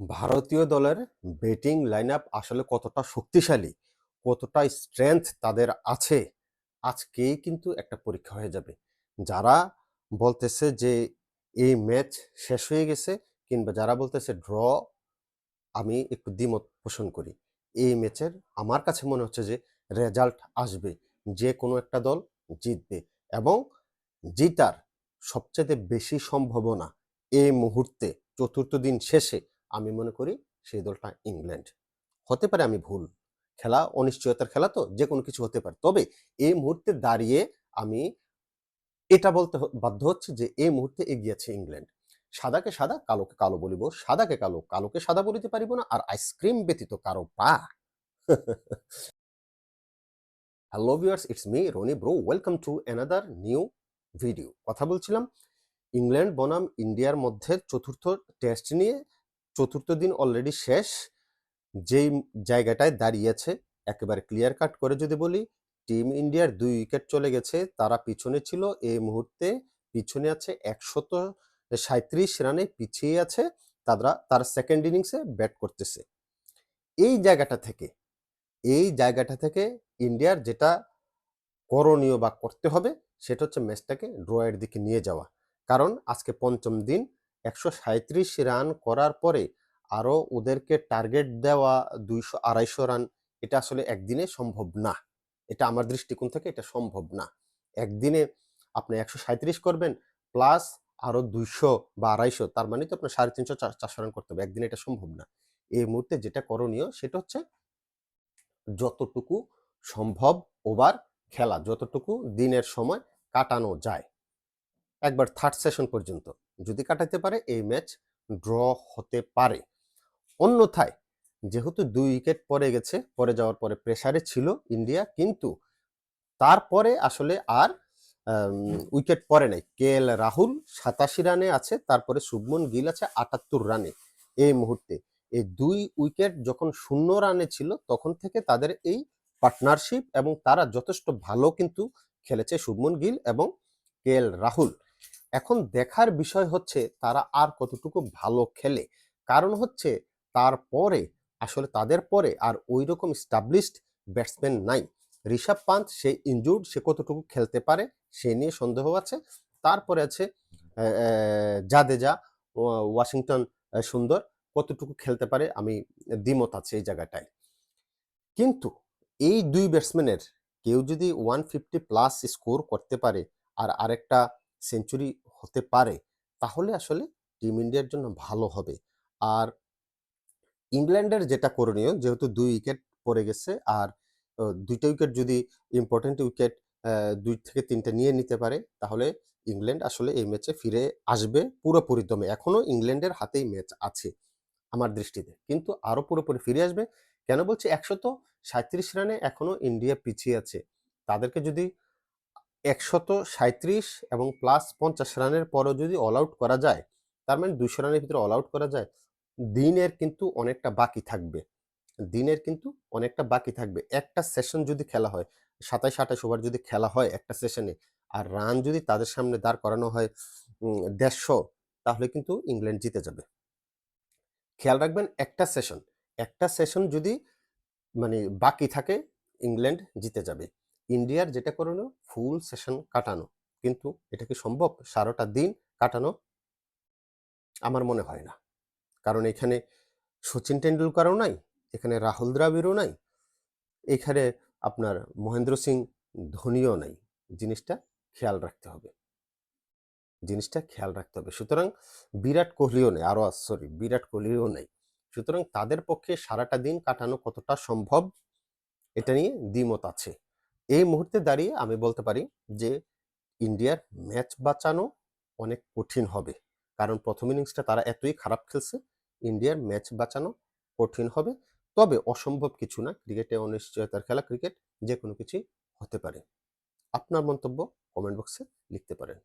ভারতীয় দলের batting lineup আসলে কতটা শক্তিশালী, কতটা স্ট্রেংথ তাদের আছে, আজকেই কিন্তু একটা পরীক্ষা হয়ে যাবে। যারা বলতেছে যে এই ম্যাচ শেষ হয়ে গেছে কিংবা যারা বলতেছে ড্র, আমি একটু দ্বিমত পোষণ করি। এই ম্যাচের আমার কাছে মনে হচ্ছে যে রেজাল্ট আসবে। যে কোনো একটা দল জিতবে এবং জিতার সবচাইতে বেশি সম্ভাবনা এই মুহূর্তে চতুর্থ দিন শেষে আমি মনে করি সেই দলটা ইংল্যান্ড। হতে পারে আমি ভুল। খেলা অনিশ্চয়তার খেলা তো যে কোনো কিছু হতে পারে। তবে এই মুহূর্তে দাঁড়িয়ে আমি এটা বলতে বাধ্য হচ্ছি যে এই মুহূর্তে এগিয়ে আছে ইংল্যান্ড। সাদাকে সাদা, কালোকে কালো বলিব। সাদাকে কালো, কালোকে সাদা বলিতে পারিব না। আর আইসক্রিম ব্যতীত কারও পা। Hello viewers, it's me Rony bro. Welcome to another new video. কথা বলছিলাম ইংল্যান্ড বনাম ইন্ডিয়ার মধ্যে চতুর্থ টেস্ট নিয়ে। চতুর্থ দিন অলরেডি শেষ। যেই জায়গাটায় দাঁড়িয়েছে একেবারে ক্লিয়ার কাট করে যদি বলি, টিম ইন্ডিয়ার দুই উইকেট চলে গেছে। তারা পিছনে ছিল। এই মুহূর্তে পিছনে আছে ১৩৭ রানে পিছিয়ে আছে। তারা তার সেকেন্ড ইনিংসে ব্যাট করতেছে। এই জায়গাটা থেকে, এই জায়গাটা থেকে ইন্ডিয়ার যেটা করণীয় বা করতে হবে সেটা হচ্ছে ম্যাচটাকে ড্র এর দিকে নিয়ে যাওয়া। কারণ আজকে পঞ্চম দিন ১৩৭ রান করার পরে আরও ওদেরকে টার্গেট দেওয়া দুইশো আড়াইশো রান এটা আসলে একদিনে সম্ভব না। এটা আমার দৃষ্টিকোণ থেকে এটা সম্ভব না। একদিনে আপনি ১৩৭ করবেন প্লাস আরও দুইশো বা ২৫০ তার মানে তো আপনার ৩৫০-৪০০ রান করতে হবে। একদিনে এটা সম্ভব না। এই মুহূর্তে যেটা করণীয় সেটা হচ্ছে যতটুকু সম্ভব ওভার খেলা, যতটুকু দিনের সময় কাটানো যায়। একবার থার্ড সেশন পর্যন্ত যদি কাটাতে পারে এই ম্যাচ ড্র হতে পারে। অন্যথায় যেহেতু দুই উইকেট পরে গেছে, পরে যাওয়ার পরে প্রেসারে ছিল ইন্ডিয়া কিন্তু তারপরে আসলে আর উইকেট পরে নাই। কে এল রাহুল ৮৭ রানে আছে, তারপরে শুভমন গিল আছে ৭৮ রানে এই মুহূর্তে। এই দুই উইকেট যখন শূন্য রানে ছিল তখন থেকে তাদের এই পার্টনারশিপ এবং তারা যথেষ্ট ভালো কিন্তু খেলেছে শুভমন গিল এবং কেএল রাহুল। এখন দেখার বিষয় হচ্ছে তারা আর কতটুকু ভালো খেলে। কারণ হচ্ছে তারপরে আসলে তাদের পরে আর ওই রকম স্টাবলিশড ব্যাটসম্যান নাই। ঋষভ পান্থ সে ইনজুরড সে কতটুকু খেলতে পারে সে নিয়ে সন্দেহ আছে। তারপরে আছে জাদেজা, ওয়াশিংটন সুন্দর কতটুকু খেলতে পারে আমি দ্বিমত আছে এই জায়গাটায়। কিন্তু এই দুই ব্যাটসম্যানের কেউ যদি 150 প্লাস স্কোর করতে পারে আর আরেকটা সেঞ্চুরি হতে পারে, তাহলে আসলে টিম ইন্ডিয়ার জন্য ভালো হবে। আর ইংল্যান্ডের যেটা করণীয়, যেহেতু দুই উইকেট পড়ে গেছে, আর দুইটা উইকেট যদি ইম্পোর্টেন্ট উইকেট দুই থেকে ৩ টা নিয়ে নিতে পারে, তাহলে ইংল্যান্ড আসলে এই ম্যাচে ফিরে আসবে পুরোপুরি দমে। এখনও ইংল্যান্ডের হাতেই ম্যাচ আছে আমার দৃষ্টিতে। কিন্তু আরও পুরোপুরি ফিরে আসবে। কেন বলছি ১৩৭ রানে এখনও ইন্ডিয়া পিছিয়ে আছে। তাদেরকে যদি ১৩৭ এবং প্লাস ৫০ রানের পরও যদি অল আউট করা যায়, তার মানে ২০০ রানের ভিতরে অল আউট করা যায়, দিনের কিন্তু অনেকটা বাকি থাকবে। দিনের কিন্তু অনেকটা বাকি থাকবে। একটা সেশন যদি খেলা হয়, ২৭-২৮ ওভার যদি খেলা হয় একটা সেশনে আর রান যদি তাদের সামনে দাঁড় করানো হয় দেড়শো তাহলে কিন্তু ইংল্যান্ড জিতে যাবে। খেয়াল রাখবেন একটা সেশন, একটা সেশন যদি মানে বাকি থাকে ইংল্যান্ড জিতে যাবে। ইন্ডিয়ার যেটা করণীয় ফুল সেশন কাটানো। কিন্তু এটা কি সম্ভব সারাটা দিন কাটানো? আমার মনে হয় না। কারণ এখানে সচিন টেন্ডুলকারও নাই, এখানে রাহুল দ্রাবিড়ও নাই, এখানে আপনার মহেন্দ্র সিং ধোনিও নাই। জিনিসটা খেয়াল রাখতে হবে। জিনিসটা খেয়াল রাখতে হবে। সুতরাং বিরাট কোহলিও নেই, আরও সরি বিরাট কোহলিও নেই। সুতরাং তাদের পক্ষে সারাটা দিন কাটানো কতটা সম্ভব এটা নিয়ে দ্বিমত আছে। এই মুহূর্তে দাঁড়িয়ে আমি বলতে পারি যে ইন্ডিয়ার ম্যাচ বাঁচানো অনেক কঠিন হবে। কারণ প্রথম ইনিংসটা তারা এতই খারাপ খেলছে, ইন্ডিয়ার ম্যাচ বাঁচানো কঠিন হবে। তবে অসম্ভব কিছু না। ক্রিকেটে অনিশ্চয়তার খেলা ক্রিকেট যে কোনো কিছুই হতে পারে। আপনার মন্তব্য কমেন্ট বক্সে লিখতে পারেন।